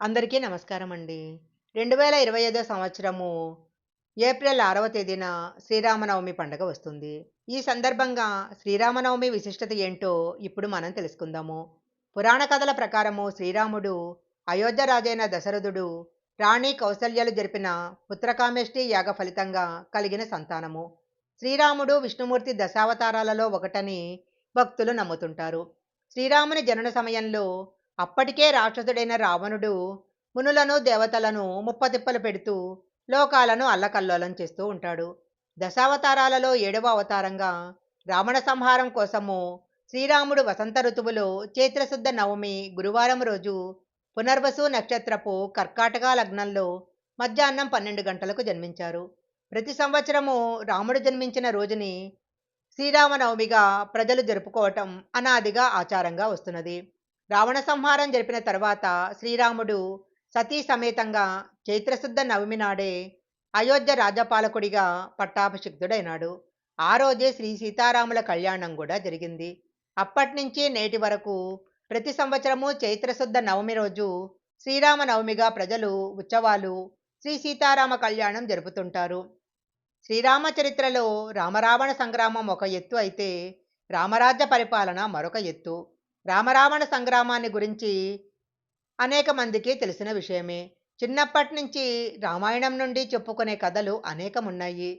అందరికీ నమస్కారం అండి. రెండు వేల ఇరవై ఐదో సంవత్సరము ఏప్రిల్ ఆరవ తేదీన శ్రీరామనవమి పండుగ వస్తుంది. ఈ సందర్భంగా శ్రీరామనవమి విశిష్టత ఏంటో ఇప్పుడు మనం తెలుసుకుందాము. పురాణ కథల ప్రకారము శ్రీరాముడు అయోధ్య రాజైన దశరథుడు రాణి కౌసల్యలు జరిపిన పుత్రకామేష్టి యాగ ఫలితంగా కలిగిన సంతానము. శ్రీరాముడు విష్ణుమూర్తి దశావతారాలలో ఒకటని భక్తులు నమ్ముతుంటారు. శ్రీరాముని జనన సమయంలో అప్పటికే రాక్షసుడైన రావణుడు మునులను దేవతలను ముప్పతిప్పలు పెడుతూ లోకాలను అల్లకల్లోలం చేస్తూ ఉంటాడు. దశావతారాలలో ఏడవ అవతారంగా రావణ సంహారం కోసము శ్రీరాముడు వసంత ఋతువులో చైత్రశుద్ధ నవమి గురువారం రోజు పునర్వసు నక్షత్రపు కర్కాటక లగ్నంలో మధ్యాహ్నం పన్నెండు గంటలకు జన్మించారు. ప్రతి సంవత్సరము రాముడు జన్మించిన రోజుని శ్రీరామనవమిగా ప్రజలు జరుపుకోవటం అనాదిగా ఆచారంగా వస్తున్నది. రావణ సంహారం జరిపిన తర్వాత శ్రీరాముడు సతీ సమేతంగా చైత్రశుద్ధ నవమి నాడే అయోధ్య రాజపాలకుడిగా పట్టాభిషిక్తుడైనాడు. ఆ రోజే శ్రీ సీతారాముల కళ్యాణం కూడా జరిగింది. అప్పటి నుంచి నేటి వరకు ప్రతి సంవత్సరము చైత్రశుద్ధ నవమి రోజు శ్రీరామ నవమిగా ప్రజలు ఉత్సవాలు శ్రీ సీతారామ కళ్యాణం జరుపుతుంటారు. శ్రీరామ చరిత్రలో రామరావణ సంగ్రామం ఒక ఎత్తు అయితే రామరాజ్య పరిపాలన మరొక ఎత్తు. రామరావణ సంగ్రామాన్ని గురించి అనేక మందికి తెలిసిన విషయమే. చిన్నప్పటి నుంచి రామాయణం నుండి చెప్పుకునే కథలు అనేకమున్నాయి.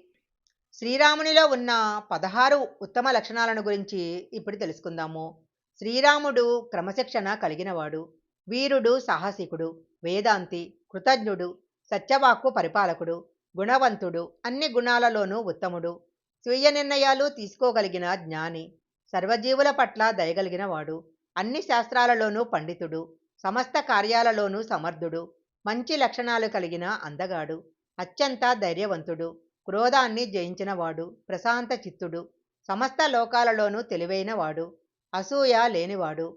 శ్రీరామునిలో ఉన్న పదహారు ఉత్తమ లక్షణాలను గురించి ఇప్పుడు తెలుసుకుందాము. శ్రీరాముడు క్రమశిక్షణ కలిగినవాడు వీరుడు సాహసికుడు వేదాంతి కృతజ్ఞుడు సత్యవాక్కు పరిపాలకుడు గుణవంతుడు అన్ని గుణాలలోనూ ఉత్తముడు స్వీయ నిర్ణయాలు తీసుకోగలిగిన జ్ఞాని సర్వజీవుల పట్ల దయగలిగినవాడు అన్ని శాస్త్రాలలోనూ పండితుడు సమస్త కార్యాలలోనూ సమర్థుడు మంచి లక్షణాలు కలిగిన అందగాడు అత్యంత ధైర్యవంతుడు క్రోధాన్ని జయించినవాడు ప్రశాంత చిత్తుడు సమస్త లోకాలలోనూ తెలివైనవాడు అసూయ లేనివాడు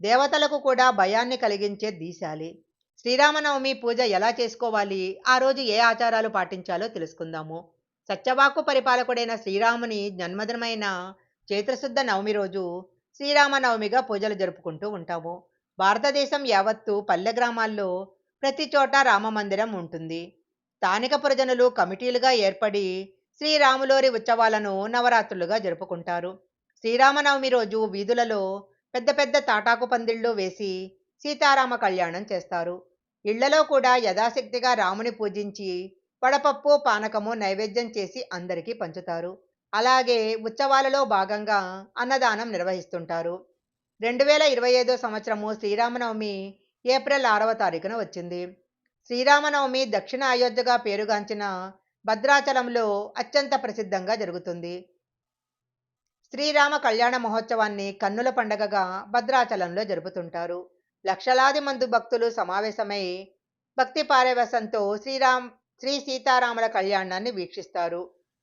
దేవతలకు కూడా భయాన్ని కలిగించే దీశాలి. శ్రీరామనవమి పూజ ఎలా చేసుకోవాలి? ఆ రోజు ఏ ఆచారాలు పాటించాలో తెలుసుకుందాము. సత్యవాకు పరిపాలకుడైన శ్రీరాముని జన్మదినమైన చైత్రశుద్ధ నవమి రోజు శ్రీరామనవమిగా పూజలు జరుపుకుంటూ ఉంటాము. భారతదేశం యావత్తు పల్లె గ్రామాల్లో ప్రతి చోట రామమందిరం ఉంటుంది. స్థానిక ప్రజనులు కమిటీలుగా ఏర్పడి శ్రీరాములోరి ఉత్సవాలను నవరాత్రులుగా జరుపుకుంటారు. శ్రీరామనవమి రోజు వీధులలో పెద్ద పెద్ద తాటాకు పందిళ్ళు వేసి సీతారామ కళ్యాణం చేస్తారు. ఇళ్ళలో కూడా యథాశక్తిగా రాముని పూజించి వడపప్పు పానకము నైవేద్యం చేసి అందరికీ పంచుతారు. అలాగే ఉత్సవాలలో భాగంగా అన్నదానం నిర్వహిస్తుంటారు. రెండు వేల ఇరవై ఐదో సంవత్సరము శ్రీరామనవమి ఏప్రిల్ ఆరవ తారీఖున వచ్చింది. శ్రీరామనవమి దక్షిణ అయోధ్యగా పేరుగాంచిన భద్రాచలంలో అత్యంత ప్రసిద్ధంగా జరుగుతుంది. శ్రీరామ కళ్యాణ మహోత్సవాన్ని కన్నుల పండగగా భద్రాచలంలో జరుపుతుంటారు. లక్షలాది మంది భక్తులు సమావేశమై భక్తి పారవశంతో శ్రీరామ్ శ్రీ సీతారాముల కళ్యాణాన్ని వీక్షిస్తారు.